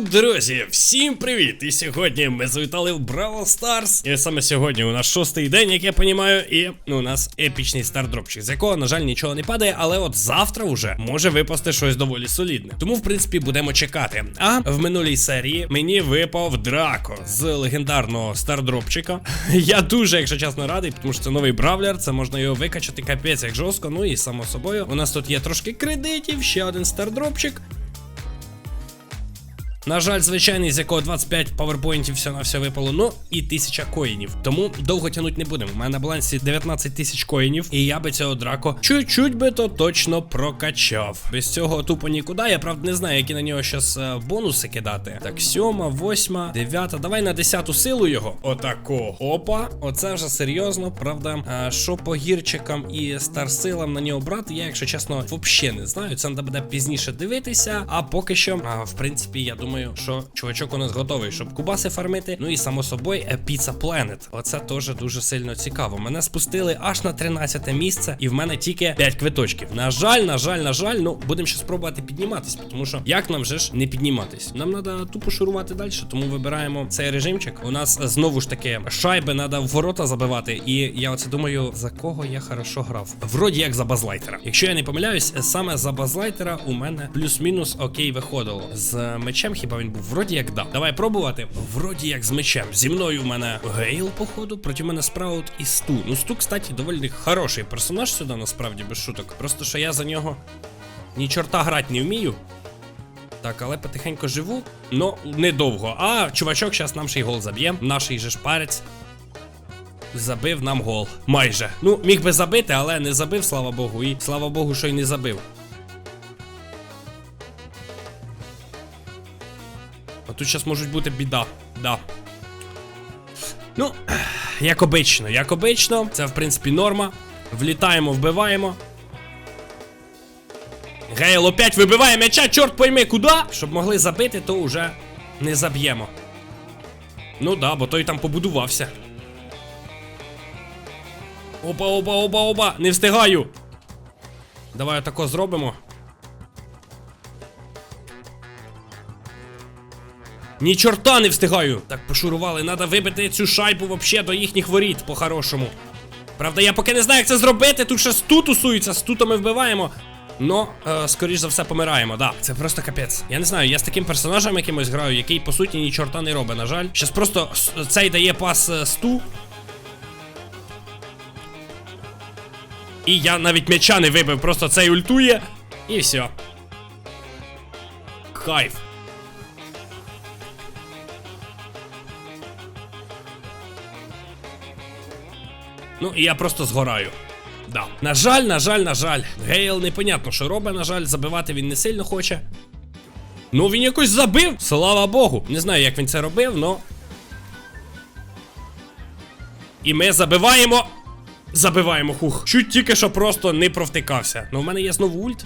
Друзі, всім привіт! І сьогодні ми завітали в Браво Старс. І саме сьогодні у нас шостий день, як я понімаю, і у нас епічний стардропчик, з якого, на жаль, нічого не падає, але от завтра вже може випасти щось доволі солідне. Тому, в принципі, будемо чекати. А в минулій серії мені випав Драко з легендарного стардропчика. Я дуже, якщо чесно, радий, тому що це новий бравлер, це можна його викачати капець як жорстко. Ну і само собою, у нас тут є трошки кредитів, ще один стардропчик. На жаль, звичайний, з якого 25 паверпоінтів все на все випало, ну і 1000 коїнів. Тому довго тянуть не будемо. У мене на балансі 19 тисяч коїнів, і я би цього драко чуть-чуть би то точно прокачав. Без цього тупо нікуди. Я правда не знаю, які на нього щас е, бонуси кидати. Так, сьома, восьма, дев'ята. Давай на десяту силу його. Отако. Опа. Оце вже серйозно. Правда, е, що по гірчикам і старсилам на нього брати, я, якщо чесно, взагалі не знаю. Це треба буде пізніше дивитися. А поки що, а, в принципі, я думаю, що чувачок у нас готовий, щоб кубаси фармити. Ну і само собою, е, Pizza Planet. Оце теж дуже сильно цікаво. Мене спустили аж на 13 місце, і в мене тільки 5 квиточків. На жаль, на жаль, на жаль, ну будемо ще спробувати підніматись, тому що як нам же ж не підніматись? Нам треба тупо шурувати далі, тому вибираємо цей режимчик. У нас знову ж таки шайби треба в ворота забивати. І я оце думаю, за кого я хорошо грав. Вроді як за базлайтера. Якщо я не помиляюсь, саме за базлайтера у мене плюс-мінус окей виходило. З мечем хіба він був? Вроді як да. Давай пробувати. Вроді як з мечем. Зі мною у мене Гейл, походу, проти мене Спраут і Сту. Ну, Сту, кстати, доволі хороший персонаж сюди, насправді, без шуток. Просто що я за нього ні чорта грати не вмію. Так, але потихеньку живу, но недовго. А чувачок зараз нам ще й гол заб'є. Наший же ж парець. Забив нам гол. Майже. Ну, міг би забити, але не забив, слава Богу. І слава Богу, що й не забив. Тут зараз можуть бути біда. Да. Ну, як обично, як обично, це в принципі норма. Влітаємо, вбиваємо. Гейл опять вибиває м'яча, чорт пойми куди. Щоб могли забити, то вже не заб'ємо. Ну да, бо той там побудувався. Опа, опа, опа, опа, не встигаю. Давай отако зробимо. Ні чорта не встигаю. Так пошурували, треба вибити цю шайбу вообще до їхніх воріт по-хорошому. Правда, я поки не знаю, як це зробити. Тут ще сту тусується, стуто ми вбиваємо. Но, е, скоріш за все, помираємо, да. Це просто капець. Я не знаю, я з таким персонажем якимось граю, який по суті ні чорта не робить, на жаль. Щас просто цей дає пас е, сту. І я навіть м'яча не вибив, просто цей ультує. І все. Кайф. Ну, і я просто згораю. Да. На жаль, на жаль, на жаль. Гейл непонятно, що робить, на жаль, забивати він не сильно хоче. Ну, він якось забив, слава Богу. Не знаю, як він це робив, но. І ми забиваємо. Забиваємо хух. Чуть тільки що просто не провтикався. Ну, в мене є знову ульт.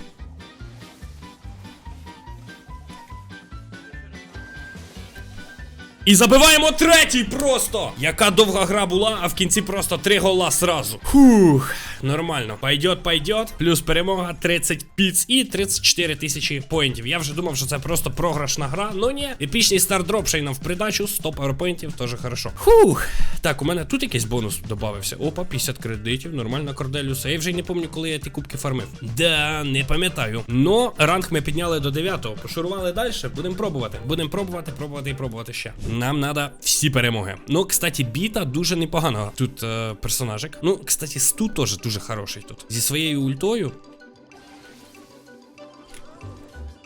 І забиваємо третій просто! Яка довга гра була, а в кінці просто три гола сразу. Фух, нормально. Пойдет, пойдет. Плюс перемога 30 піц і 34 тисячі поінтів. Я вже думав, що це просто програшна гра. Ну ні. Епічний стардроп ще й нам в придачу. 100 паверпоінтів, теж хорошо. Фух. Так, у мене тут якийсь бонус додався. Опа, 50 кредитів, нормально Корделюса. Я вже не пам'ятаю, коли я ті кубки фармив. Да, не пам'ятаю. Но ранг ми підняли до 9-го. Пошурували далі. Будемо пробувати. Будемо пробувати, пробувати і пробувати ще. Нам треба всі перемоги. Ну, кстати, біта дуже непогано. Тут е, персонажик. Ну, кстати, Сту теж дуже хороший тут. Зі своєю ультою.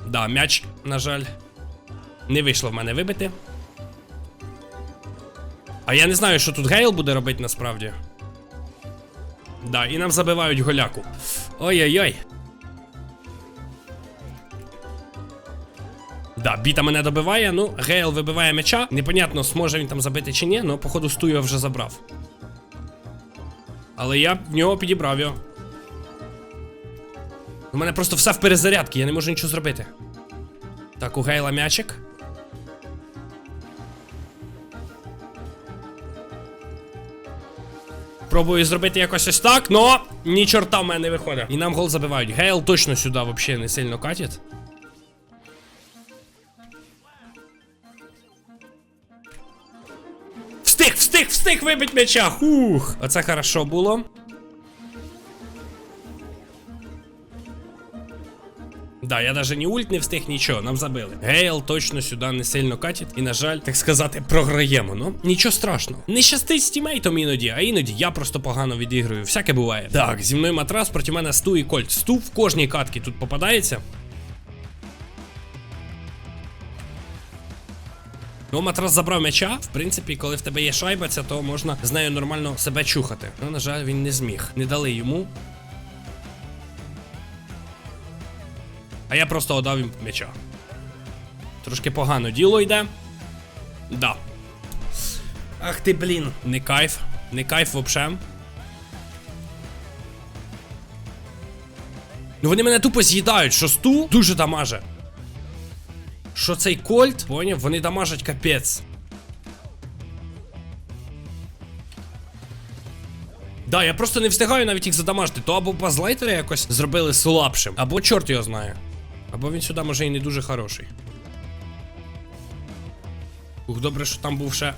Да, м'яч, на жаль, не вийшло в мене вибити. А я не знаю, що тут Гейл буде робити насправді. Да, і нам забивають голяку. Ой-ой-ой. Біта мене добиває, ну, Гейл вибиває м'яча. Непонятно, зможе він там забити чи ні, але походу сту я вже забрав. Але я в нього підібрав його. У мене просто все в перезарядці, я не можу нічого зробити. Так, у Гейла м'ячик. Пробую зробити якось ось так, но ні чорта в мене не виходить. І нам гол забивають. Гейл точно сюди взагалі не сильно катить. Встиг, вибить м'яча. Хух. Оце хорошо було. Да, я даже ні ульт не встиг нічого, нам забили. Гейл точно сюди не сильно катить, і, на жаль, так сказати, програємо. Ну, нічого страшного. Не щастить з тімейтом іноді, а іноді я просто погано відіграю. Всяке буває. Так, зі мною матрас проти мене Сту і Кольт. Сту в кожній катці тут попадається. Ну, матрас забрав м'яча. В принципі, коли в тебе є шайба, ця, то можна з нею нормально себе чухати. Ну, на жаль, він не зміг. Не дали йому. А я просто отдав їм м'яча. Трошки погано діло йде. Да. Ах ти, блін. Не кайф. Не кайф вообще. Ну вони мене тупо з'їдають, що сту дуже дамаже. Що цей кольт, поняв, вони дамажать капець. Да, я просто не встигаю навіть їх задамажити. То або базлайтера якось зробили слабшим, або чорт його знає. Або він сюди може і не дуже хороший. Ух, добре, що там був ще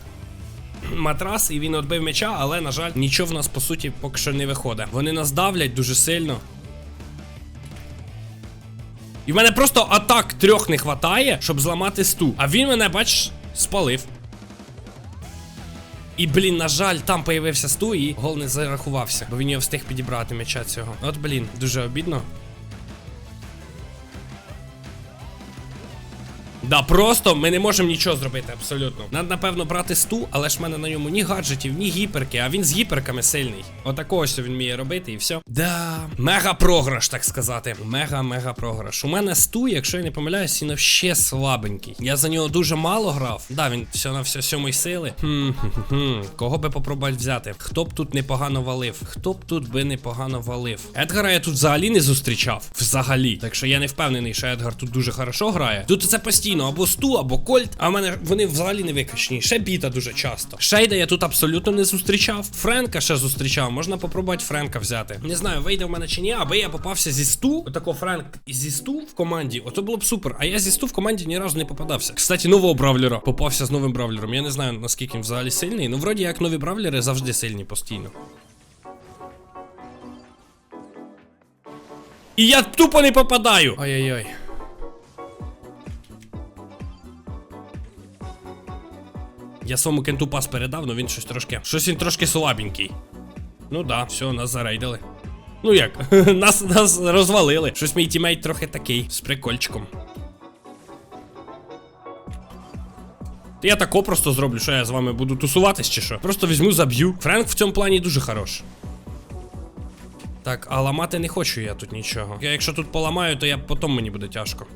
матрас, і він відбив м'яча, але, на жаль, нічого в нас по суті поки що не виходить. Вони нас давлять дуже сильно. І в мене просто атак трьох не хватає, щоб зламати сту. А він мене, бачиш, спалив. І, блін, на жаль, там появився сту і гол не зарахувався, бо він його встиг підібрати м'яча цього. От, блін, дуже обідно. Да, просто ми не можемо нічого зробити абсолютно. Надо, напевно, брати сту, але ж в мене на ньому ні гаджетів, ні гіперки, а він з гіперками сильний. Отакого ось він вміє робити, і все. Да, мега програш, так сказати. Мега-мега програш. У мене сту, якщо я не помиляюсь, він ще слабенький. Я за нього дуже мало грав. Да, він все на все сьомої сили. Хм-хм-хм. Кого би попробувати взяти? Хто б тут непогано валив? Хто б тут би непогано валив? Едгара я тут взагалі не зустрічав. Взагалі. Так що я не впевнений, що Едгар тут дуже хорошо грає. Тут це постійно або сту, або кольт. А в мене вони взагалі не викачені. Ще біта дуже часто. Шейда я тут абсолютно не зустрічав. Френка ще зустрічав. Можна попробувати Френка взяти. Не знаю, вийде в мене чи ні, аби я попався зі сту. Отако Френк зі сту в команді. Ото було б супер. А я зі сту в команді ні разу не попадався. Кстати, нового бравлера попався з новим бравлером. Я не знаю наскільки він взагалі сильний. Ну, вроді як нові бравлери завжди сильні постійно. І я тупо не попадаю. Ай-яй-яй. Я своєму кенту пас передав, но він щось трошки. Щось він трошки слабенький. Ну да, все, нас зарейдили. Ну як? нас, нас розвалили. Щось мій тімейт трохи такий, з прикольчиком. Я тако просто зроблю, що я з вами буду тусуватись чи що. Просто візьму, заб'ю. Френк в цьому плані дуже хорош. Так, а ламати не хочу я тут нічого. Я якщо тут поламаю, то я потім мені буде тяжко.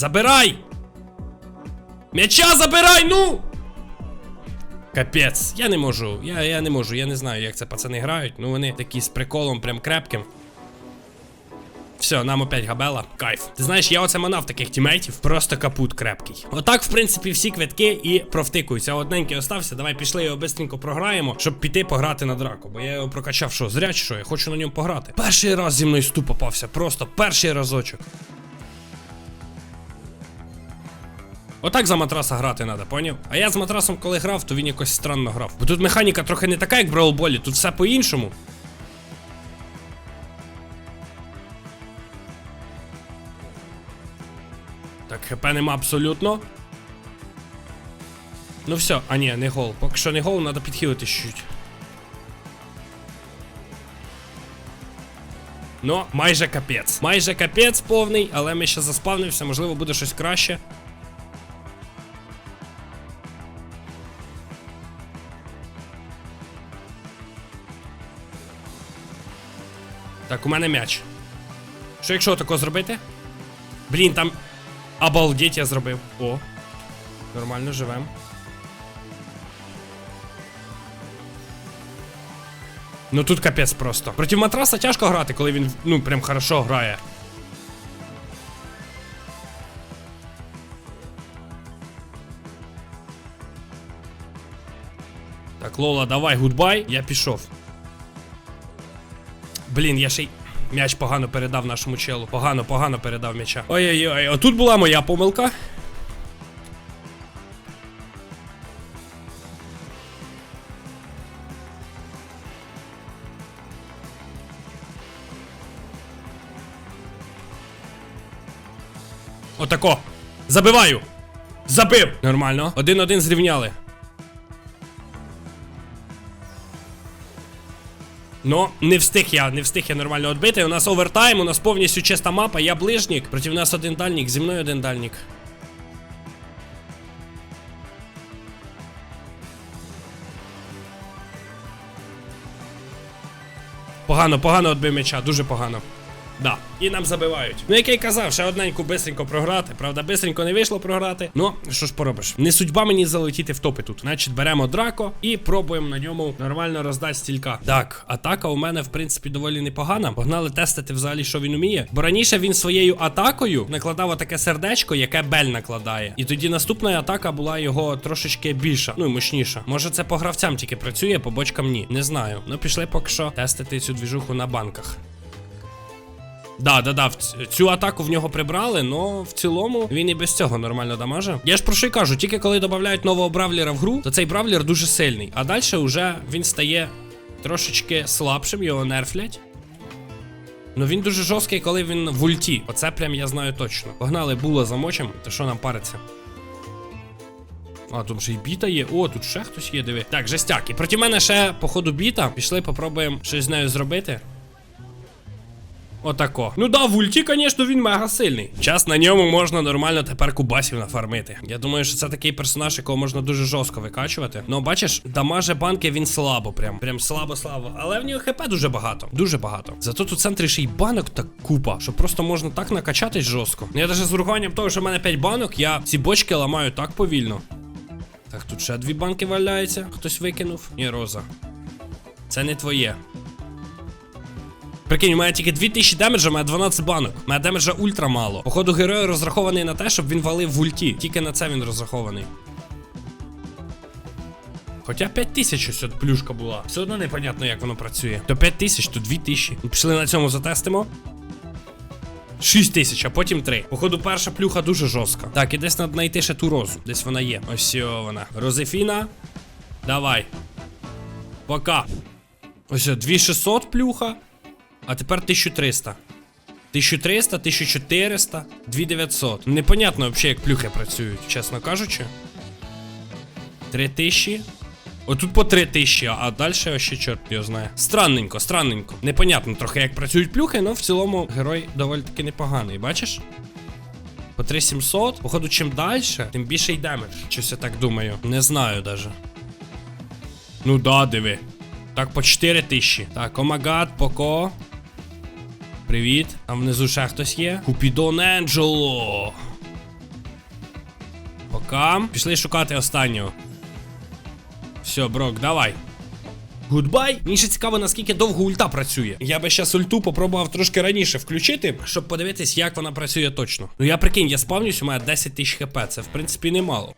Забирай! М'яча забирай, ну! Капець, я не можу, я, я не можу, я не знаю, як це пацани грають. Ну вони такі з приколом, прям крепким. Все, нам опять габела. Кайф. Ти знаєш, я оце манав таких тімейтів, просто капут крепкий. Отак, в принципі, всі квитки і провтикуються. Одненький остався. Давай пішли його бистренько програємо, щоб піти пограти на драку. Бо я його прокачав, що зря чи що, я хочу на ньому пограти. Перший раз зі мною ступ попався, просто перший разочок. Отак за матраса грати треба, поняв? А я з матрасом, коли грав, то він якось странно грав. Бо тут механіка трохи не така, як в Ball, тут все по-іншому. Так, хп нема абсолютно. Ну все, а ні, не гол. Поки що не гол, треба підхилити чуть. Ну, майже капець. Майже капець повний, але ми ще заспавнимося, можливо, буде щось краще. Так, у мене м'яч. Що якщо тако зробити? Блін, там. Обалдеть я зробив. О. Нормально живем. Ну тут капець просто. Проти матраса тяжко грати, коли він ну прям хорошо грає. Так, Лола, давай, гудбай, я пішов. Блін, я ще й. м'яч погано передав нашому челу. Погано, погано передав м'яча. Ой-ой-ой, отут була моя помилка. Отако. Забиваю. Забив. Нормально. Один-один зрівняли. Ну, не встиг я, не встиг я нормально відбити. У нас овертайм, у нас повністю чиста мапа, я ближнік. Проти нас один дальнік, зі мною один дальнік. Погано, погано відбив м'яча, дуже погано. Да, і нам забивають. Ну, як я й казав, ще одненьку бистренько програти. Правда, бистренько не вийшло програти. Ну, що ж поробиш? Не судьба мені залетіти в топи тут. Значить, беремо драко і пробуємо на ньому нормально роздати стілька. Так, атака у мене, в принципі, доволі непогана. Погнали тестити взагалі, що він уміє. Бо раніше він своєю атакою накладав таке сердечко, яке бель накладає. І тоді наступна атака була його трошечки більша, ну і мощніша. Може, це по гравцям тільки працює, по бочкам ні. Не знаю. Ну, пішли поки що тестити цю двіжуху на банках. Да, да, да, цю атаку в нього прибрали, но в цілому він і без цього нормально дамаже. Я ж про що й кажу, тільки коли додають нового бравлера в гру, то цей бравлер дуже сильний. А далі вже він стає трошечки слабшим, його нерфлять. Ну він дуже жорсткий, коли він в ульті. Оце прям я знаю точно. Погнали, було замочим, то що нам париться? А, тут вже і біта є. О, тут ще хтось є, диви. Так, жестяк. І проти мене ще, походу, біта. Пішли, попробуємо щось з нею зробити. Отако. Ну да, в ульті, звісно, він мега сильний. Час на ньому можна нормально тепер кубасів нафармити. Я думаю, що це такий персонаж, якого можна дуже жорстко викачувати. Ну, бачиш, дамаже банки він слабо, прям. Прям слабо-слабо. Але в нього хп дуже багато. Дуже багато. Зато тут в центрі ще й банок так купа, що просто можна так накачатись жорстко. Я навіть з урахуванням того, що в мене 5 банок, я ці бочки ламаю так повільно. Так, тут ще дві банки валяються. Хтось викинув. Ні, роза. Це не твоє. Прикинь, у мене тільки 2000 демеджа, мене 12 банок. У мене демеджа ультра мало. Походу, герой розрахований на те, щоб він валив в ульті. Тільки на це він розрахований. Хоча 5000 ось от плюшка була. Все одно непонятно, як воно працює. То 5000, то 2000. Ну, Пішли на цьому затестимо. 6 тисяч, а потім 3. Походу, перша плюха дуже жорстка. Так, і десь треба знайти ще ту розу. Десь вона є. Ось вона. Розефіна. Давай. Пока. Ось о, 2600 плюха. А тепер 1300. 1300, 1400, 2900. Непонятно взагалі, як плюхи працюють, чесно кажучи. 3000. Отут по 3000, а далі ще чорт його знає. Странненько, странненько. Непонятно трохи, як працюють плюхи, але в цілому герой доволі таки непоганий, бачиш? По 3700. Походу, чим далі, тим більше й демедж. Щось я так думаю. Не знаю даже. Ну да, диви. Так, по 4000. Так, омагад, поко. Привіт. А внизу ще хтось є. Купідон Енджело. Пока. Пішли шукати останнього. Все, Брок, давай. Гудбай. Мені ще цікаво, наскільки довго ульта працює. Я би щас ульту попробував трошки раніше включити, щоб подивитись, як вона працює точно. Ну я прикинь, я спавнюсь, у мене 10 тисяч хп. Це в принципі немало.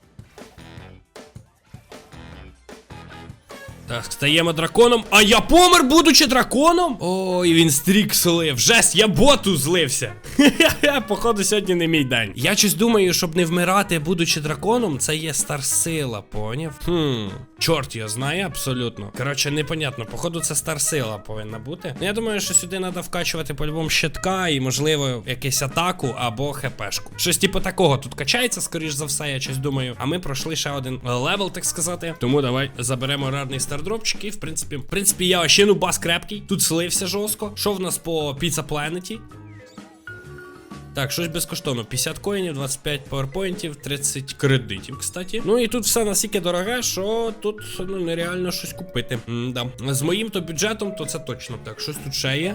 Так, стаємо драконом. А я помер, будучи драконом? Ой, він стрік слив. Жесть, я боту злився. Походу, сьогодні не мій день. Я щось думаю, щоб не вмирати, будучи драконом, це є старсила, поняв? Хм, чорт його знає абсолютно. Коротше, непонятно. Походу, це старсила повинна бути. Ну, я думаю, що сюди треба вкачувати по-любому щитка і, можливо, якусь атаку або хпшку. Щось типу такого тут качається, скоріш за все, я щось думаю. А ми пройшли ще один левел, так сказати. Тому давай заберемо рарний стардропчик. І в принципі, в принципі, я ще ну бас крепкий. Тут слився жорстко. Що в нас по Pizza Planet? Так, щось безкоштовно. 50 коїнів, 25 пауерпоінтів, 30 кредитів, кстати. Ну і тут все настільки дороге, що тут ну, нереально щось купити. М-да. З моїм то бюджетом, то це точно. Так, щось тут ще є.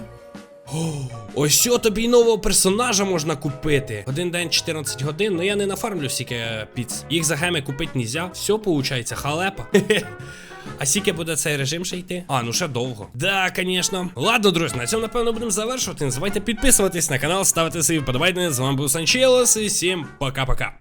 О, ось що тобі нового персонажа можна купити. Один день 14 годин. Ну я не нафармлю стільки піц. Їх за геми купити нельзя. Все виходить, халепа. А скільки буде цей режим ще йти? А, ну ще довго. Да, звісно. Ладно, друзі, на цьому напевно будемо завершувати. Не забувайте підписуватись на канал, ставити свої вподобайки. З вами був Санчелос і всім пока-пока.